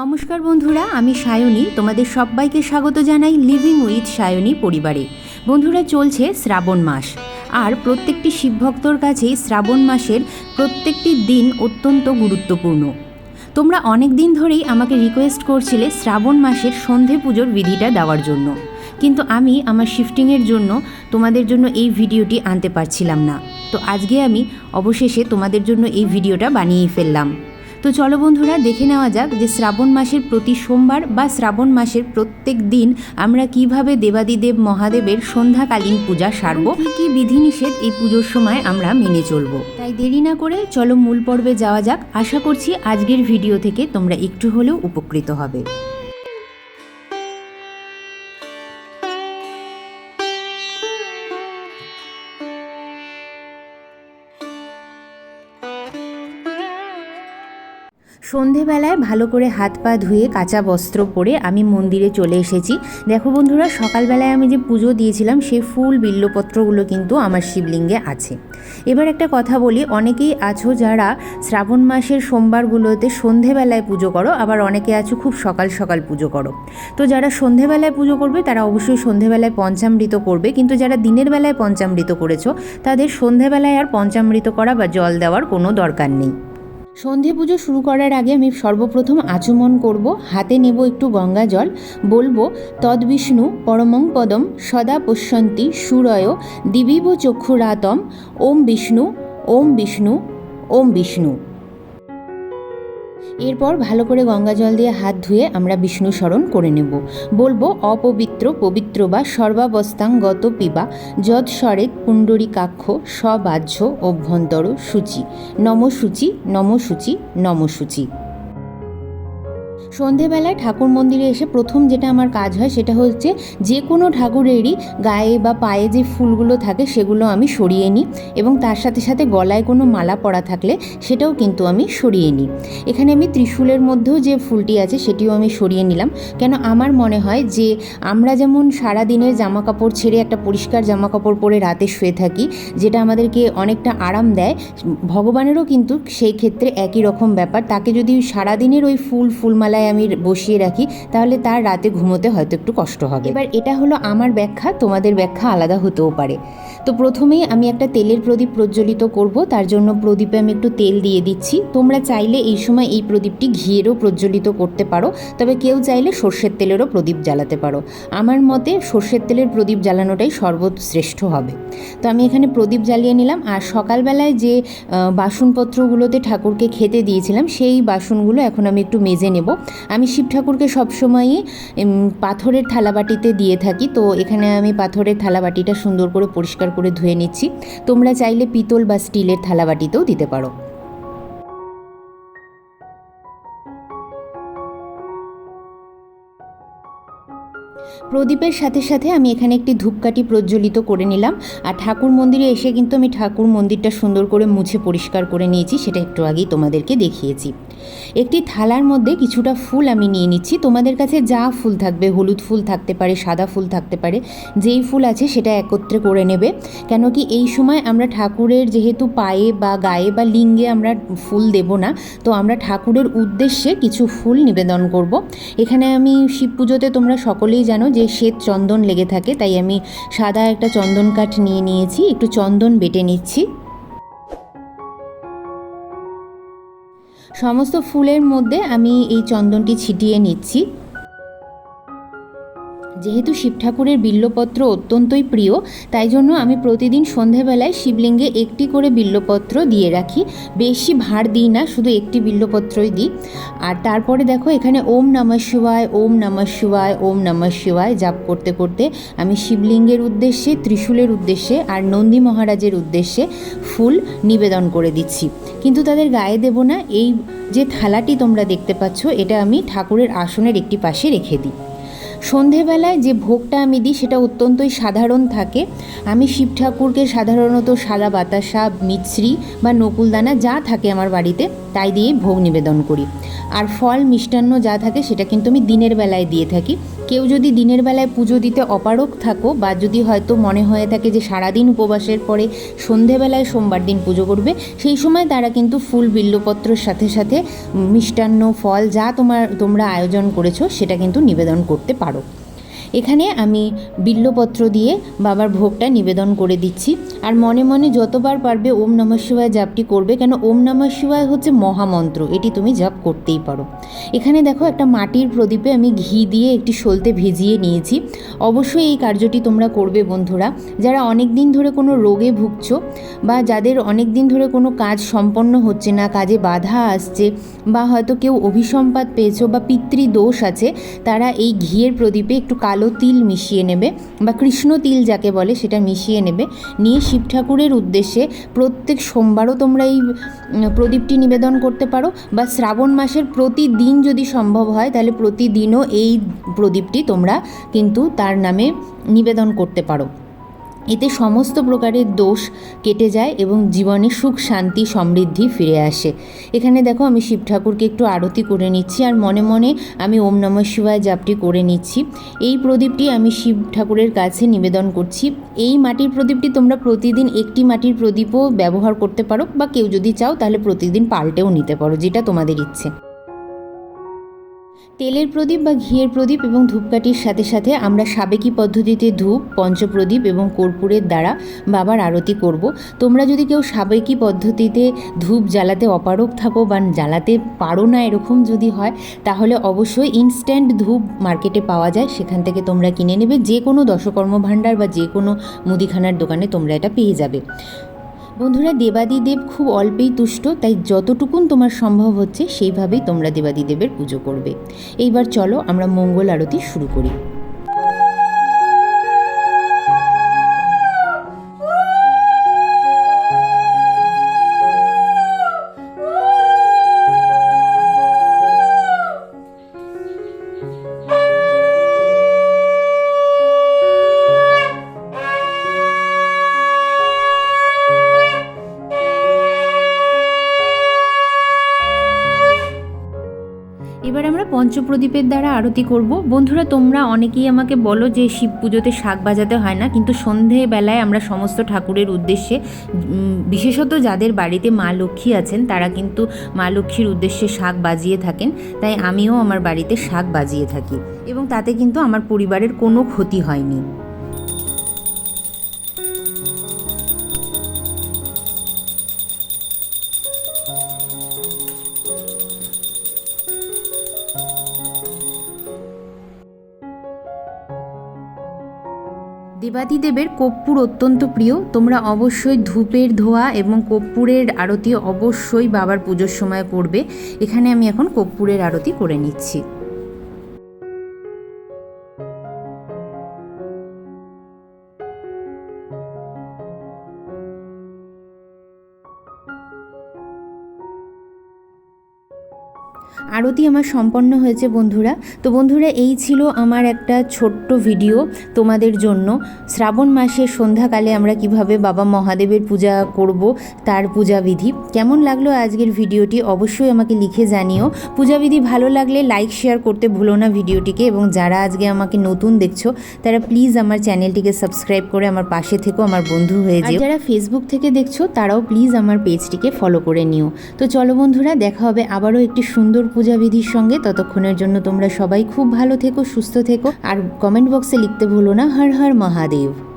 নমস্কার বন্ধুরা, আমি সায়নী। তোমাদের সবাইকে স্বাগত জানাই লিভিং উইথ সায়নী পরিবারে। বন্ধুরা, চলছে শ্রাবণ মাস। আর প্রত্যেকটি শিবভক্তর কাছেই শ্রাবণ মাসের প্রত্যেকটি দিন অত্যন্ত গুরুত্বপূর্ণ। তোমরা অনেক দিন ধরেই আমাকে রিকোয়েস্ট করছিলে শ্রাবণ মাসের সন্ধে পুজোর বিধিটা দেওয়ার জন্য। কিন্তু আমি আমার শিফটিংয়ের জন্য তোমাদের জন্য এই ভিডিওটি আনতে পারছিলাম না। তো আজকে আমি অবশেষে তোমাদের জন্য এই ভিডিওটা বানিয়েই ফেললাম। তো চলো বন্ধুরা, দেখে নেওয়া যাক যে শ্রাবণ মাসের প্রতি সোমবার বা শ্রাবণ মাসের প্রত্যেক দিন আমরা কীভাবে দেবাদিদেব মহাদেবের সন্ধ্যাকালীন পূজা সারব, কী কী বিধিনিষেধ এই পুজোর সময় আমরা মেনে চলবো। তাই দেরি না করে চলো মূল পর্বে যাওয়া যাক। আশা করছি আজকের ভিডিও থেকে তোমরা একটু হলেও উপকৃত হবে। সন্ধেবেলায় ভালো করে হাত পা ধুয়ে কাঁচা বস্ত্র পরে আমি মন্দিরে চলে এসেছি। দেখো বন্ধুরা, সকালবেলায় আমি যে পুজো দিয়েছিলাম সেই ফুল বিল্লপত্রগুলো কিন্তু আমার শিবলিঙ্গে আছে। এবার একটা কথা বলি, অনেকেই আছো যারা শ্রাবণ মাসের সোমবারগুলোতে সন্ধেবেলায় পুজো করো, আবার অনেকে আছো খুব সকাল সকাল পুজো করো। তো যারা সন্ধেবেলায় পুজো করবে, তারা অবশ্যই সন্ধেবেলায় পঞ্চামৃত করবে, কিন্তু যারা দিনের বেলায় পঞ্চামৃত করেছ, তাদের সন্ধেবেলায় আর পঞ্চামৃত করা বা জল দেওয়ার কোনো দরকার নেই। সন্ধে পুজো শুরু করার আগে আমি সর্বপ্রথম আচমন করব, হাতে নেব একটু গঙ্গা জল, বলব তদ্বিষ্ণু পরমং পদম, সদা পশ্যন্তি, সুরয়, দিবিব চক্ষুরাতম, ওম বিষ্ণু ওম বিষ্ণু ওম বিষ্ণু। এরপর ভালো করে গঙ্গা জল দিয়ে হাত ধুয়ে আমরা বিষ্ণু স্মরণ করে নেব। বলব অপবিত্র, পবিত্র বা সর্বাবস্থাঙ্গত পিবা যৎস্বরে পুণ্ডরীকাক্ষ সবাহ্য অভ্যন্তর সূচি। নমসূচি নমসূচি নমসূচি সন্ধেবেলায় ঠাকুর মন্দিরে এসে প্রথম যেটা আমার কাজ হয় সেটা হচ্ছে যে কোনো ঠাকুরেরই গায়ে বা পায়ে যে ফুলগুলো থাকে সেগুলো আমি সরিয়ে নিই এবং তার সাথে সাথে গলায় কোনো মালা পরা থাকলে সেটাও কিন্তু আমি সরিয়ে নিই। এখানে আমি ত্রিশূলের মধ্যেও যে ফুলটি আছে সেটিও আমি সরিয়ে নিলাম। কেন আমার মনে হয় যে আমরা যেমন সারা দিনের জামা কাপড় ছেড়ে একটা পরিষ্কার জামা কাপড় পরে রাতে শুয়ে থাকি, যেটা আমাদেরকে অনেকটা আরাম দেয়, ভগবানেরও কিন্তু সেই ক্ষেত্রে একই রকম ব্যাপার। তাকে যদি সারাদিনের ওই ফুল ফুলমালায় আমি বসিয়ে রাখি, তাহলে তার রাতে ঘুমোতে হয়তো একটু কষ্ট হবে। এবার এটা হলো আমার ব্যাখ্যা, তোমাদের ব্যাখ্যা আলাদা হতেও পারে। তো প্রথমেই আমি একটা তেলের প্রদীপ প্রজ্বলিত করব, তার জন্য প্রদীপে আমি একটু তেল দিয়ে দিচ্ছি। তোমরা চাইলে এই সময় এই প্রদীপটি ঘিয়েরও প্রজ্বলিত করতে পারো, তবে কেউ চাইলে সর্ষের তেলেরও প্রদীপ জ্বালাতে পারো। আমার মতে সর্ষের তেলের প্রদীপ জ্বালানোটাই সর্বশ্রেষ্ঠ হবে। তো আমি এখানে প্রদীপ জ্বালিয়ে নিলাম, আর সকালবেলায় যে বাসনপত্রগুলোতে ঠাকুরকে খেতে দিয়েছিলাম, সেই বাসনগুলো এখন আমি একটু মেজে নেব। আমি শিব ঠাকুরকে সবসময়ই পাথরের থালাবাটিতে দিয়ে থাকি। তো এখানে আমি পাথরের থালাবাটিটা সুন্দর করে পরিষ্কার করে ধুয়ে নিচ্ছি। তোমরা চাইলে পিতল বা স্টিলের থালাবাটিতেও দিতে পারো। প্রদীপের সাথে সাথে আমি এখানে একটি ধূপকাঠি প্রজ্বলিত করে নিলাম। আর ঠাকুর মন্দিরে এসে কিন্তু আমি ঠাকুর মন্দিরটা সুন্দর করে মুছে পরিষ্কার করে নিয়েছি, সেটা একটু আগেই তোমাদেরকে দেখিয়েছি। একটি থালার মধ্যে কিছুটা ফুল আমি নিয়ে নিচ্ছি। তোমাদের কাছে যা ফুল থাকবে, হলুদ ফুল থাকতে পারে, সাদা ফুল থাকতে পারে, যেই ফুল আছে সেটা একত্রে করে নেবে। কেন কি এই সময় আমরা ঠাকুরের যেহেতু পায়ে বা গায়ে বা লিঙ্গে আমরা ফুল দেব না, তো আমরা ঠাকুরের উদ্দেশ্যে কিছু ফুল নিবেদন করব। এখানে আমি শিব পুজোতে তোমরা সকলেই জানো যে শ্বেত চন্দন লেগে থাকে, তাই আমি সাদা একটা চন্দন কাঠ নিয়ে নিয়েছি, একটু চন্দন বেটে নিচ্ছি। সমস্ত ফুলের মধ্যে আমি এই চন্দনটি ছিটিয়ে নিচ্ছি। যেহেতু শিব ঠাকুরের বিল্লপত্র অত্যন্তই প্রিয়, তাই জন্য আমি প্রতিদিন সন্ধেবেলায় শিবলিঙ্গে একটি করে বিল্লপত্র দিয়ে রাখি। বেশি ভার দিই না, শুধু একটি বিল্লপত্রই দিই। আর তারপরে দেখো, এখানে ওম নমঃ শিবায়, ওম নমঃ শিবায়, ওম নমঃ শিবায় জাপ করতে করতে আমি শিবলিঙ্গের উদ্দেশ্যে, ত্রিশূলের উদ্দেশ্যে আর নন্দী মহারাজের উদ্দেশ্যে ফুল নিবেদন করে দিচ্ছি। কিন্তু তাদের গায়ে দেব না, এই যে থালাটি তোমরা দেখতে পাচ্ছ, এটা আমি ঠাকুরের আসনের একটি পাশে রেখে দিই। সন্ধেবেলায় যে ভোগটা আমি দিই সেটা অত্যন্তই সাধারণ থাকে। আমি শিব ঠাকুরকে সাধারণত সাদা বাতাসা, মিছরি বা নকুলদানা যা থাকে আমার বাড়িতে, তাই দিয়ে ভোগ নিবেদন করি। আর ফল, মিষ্টান্ন যা থাকে সেটা কিন্তু আমি দিনের বেলায় দিয়ে থাকি। কেউ যদি দিনের বেলায় পুজো দিতে অপারক থাকো বা যদি হয়তো মনে হয়ে থাকে যে সারাদিন উপবাসের পরে সন্ধেবেলায় সোমবার দিন পুজো করবে, সেই সময় তারা কিন্তু ফুল, বিল্লপত্রর সাথে সাথে মিষ্টান্ন, ফল যা তোমার, তোমরা আয়োজন করেছ সেটা কিন্তু নিবেদন করতে পারো। paro. এখানে আমি বিল্লপত্র দিয়ে বাবার ভোগটা নিবেদন করে দিচ্ছি। আর মনে মনে যতবার পারবে ওম নমঃ শিবায় জাপটি করবে, কেন ওম নমঃ শিবায় হচ্ছে মহামন্ত্র, এটি তুমি জাপ করতেই পারো। এখানে দেখো একটা মাটির প্রদীপে আমি ঘি দিয়ে একটি সলতে ভিজিয়ে নিয়েছি। অবশ্যই এই কার্যটি তোমরা করবে বন্ধুরা। যারা অনেক দিন ধরে কোনো রোগে ভুগছো বা যাদের অনেক দিন ধরে কোনো কাজ সম্পন্ন হচ্ছে না, কাজে বাধা আসছে বা হয়তো কেউ অভিসম্পাদ পেয়েছ বা পিতৃদোষ আছে, তারা এই ঘিয়ের প্রদীপে একটু কালো তিল মিশিয়ে নেবে বা কৃষ্ণ তিল যাকে বলে সেটা মিশিয়ে নেবে। নিয়ে শিব ঠাকুরের উদ্দেশ্যে প্রত্যেক সোমবারও তোমরা এই প্রদীপটি নিবেদন করতে পারো বা শ্রাবণ মাসের প্রতিদিন যদি সম্ভব হয় তাহলে প্রতিদিনও এই প্রদীপটি তোমরা কিন্তু তার নামে নিবেদন করতে পারো। এতে সমস্ত প্রকারের দোষ কেটে যায় এবং জীবনে সুখ, শান্তি, সমৃদ্ধি ফিরে আসে। এখানে দেখো আমি শিব ঠাকুরকে একটু আরতি করে নিচ্ছি আর মনে মনে আমি ওম নমঃ শিবায় জাপটি করে নিচ্ছি। এই প্রদীপটি আমি শিব ঠাকুরের কাছে নিবেদন করছি। এই মাটির প্রদীপটি তোমরা প্রতিদিন একটি মাটির প্রদীপও ব্যবহার করতে পারো বা কেউ যদি চাও তাহলে প্রতিদিন পাল্টেও নিতে পারো, যেটা তোমাদের ইচ্ছে। তেলের প্রদীপ বা ঘিয়ের প্রদীপ এবং ধূপকাঠির সাথে সাথে আমরা সাবেকি পদ্ধতিতে ধূপ, পঞ্চপ্রদীপ এবং কর্পূরের দ্বারা বাবার আরতি করব। তোমরা যদি কেউ সাবেকি পদ্ধতিতে ধূপ জ্বালাতে অপারক থাকো বা জ্বালাতে পারো না এরকম যদি হয়, তাহলে অবশ্যই ইনস্ট্যান্ট ধূপ মার্কেটে পাওয়া যায়। সেখান থেকে তোমরা কিনে নেবে। যে কোনো দশকর্ম ভাণ্ডার বা যে কোনো মুদিখানার দোকানে তোমরা এটা পেয়ে যাবে। বন্ধুরা দেবাদিদেব খুব অল্পেই তুষ্ট, তাই যতটুকুন তোমার সম্ভব হচ্ছে, সেইভাবেই তোমরা দেবাদিদেবের পুজো করবে। এইবার চলো আমরা মঙ্গল আরতি শুরু করি। এবার আমরা পঞ্চপ্রদীপের দ্বারা আরতি করব। বন্ধুরা, তোমরা অনেকেই আমাকে বলো যে শিব পুজোতে শাক বাজাতে হয় না, কিন্তু সন্ধেবেলায় আমরা সমস্ত ঠাকুরের উদ্দেশ্যে বিশেষত যাদের বাড়িতে মা লক্ষ্মী আছেন, তারা কিন্তু মা লক্ষ্মীর উদ্দেশ্যে শাক বাজিয়ে থাকেন। তাই আমিও আমার বাড়িতে শাক বাজিয়ে থাকি। এবং তাতে কিন্তু আমার পরিবারের কোনো ক্ষতি হয়নি। দেবাদিদেবের কর্পূর অত্যন্ত প্রিয়। তোমরা অবশ্যই ধূপের ধোয়া এবং কর্পূরের আরতি অবশ্যই বাবার পুজোর সময় করবে। এখানে আমি এখন কর্পূরের আরতি করে নিচ্ছি। আরতি আমার সম্পন্ন হয়েছে বন্ধুরা। তো বন্ধুরা এই ছিল আমার একটা ছোট্ট ভিডিও তোমাদের জন্য। শ্রাবণ মাসের সন্ধ্যাকালে আমরা কীভাবে বাবা মহাদেবের পূজা করব তার পূজাবিধি। কেমন লাগল আজকের ভিডিওটি অবশ্যই আমাকে লিখে জানিও। পূজাবিধি ভালো লাগলে লাইক শেয়ার করতে ভুলো না ভিডিওটিকে এবং যারা আজকে আমাকে নতুন দেখছ তারা প্লিজ আমার চ্যানেলটিকে সাবস্ক্রাইব করে আমার পাশে থেকো আমার বন্ধু হয়ে যেও। যারা ফেসবুক থেকে দেখছ তারাও প্লিজ আমার পেজটিকে ফলো করে নিও। তো চলো বন্ধুরা দেখা হবে আবারও একটি সুন্দর পূজাবিধির সঙ্গে ততক্ষণের জন্য তোমরা সবাই খুব ভালো থেকো, সুস্থ থেকো, আর কমেন্ট বক্সে লিখতে ভুলো না। হর হর মহাদেব।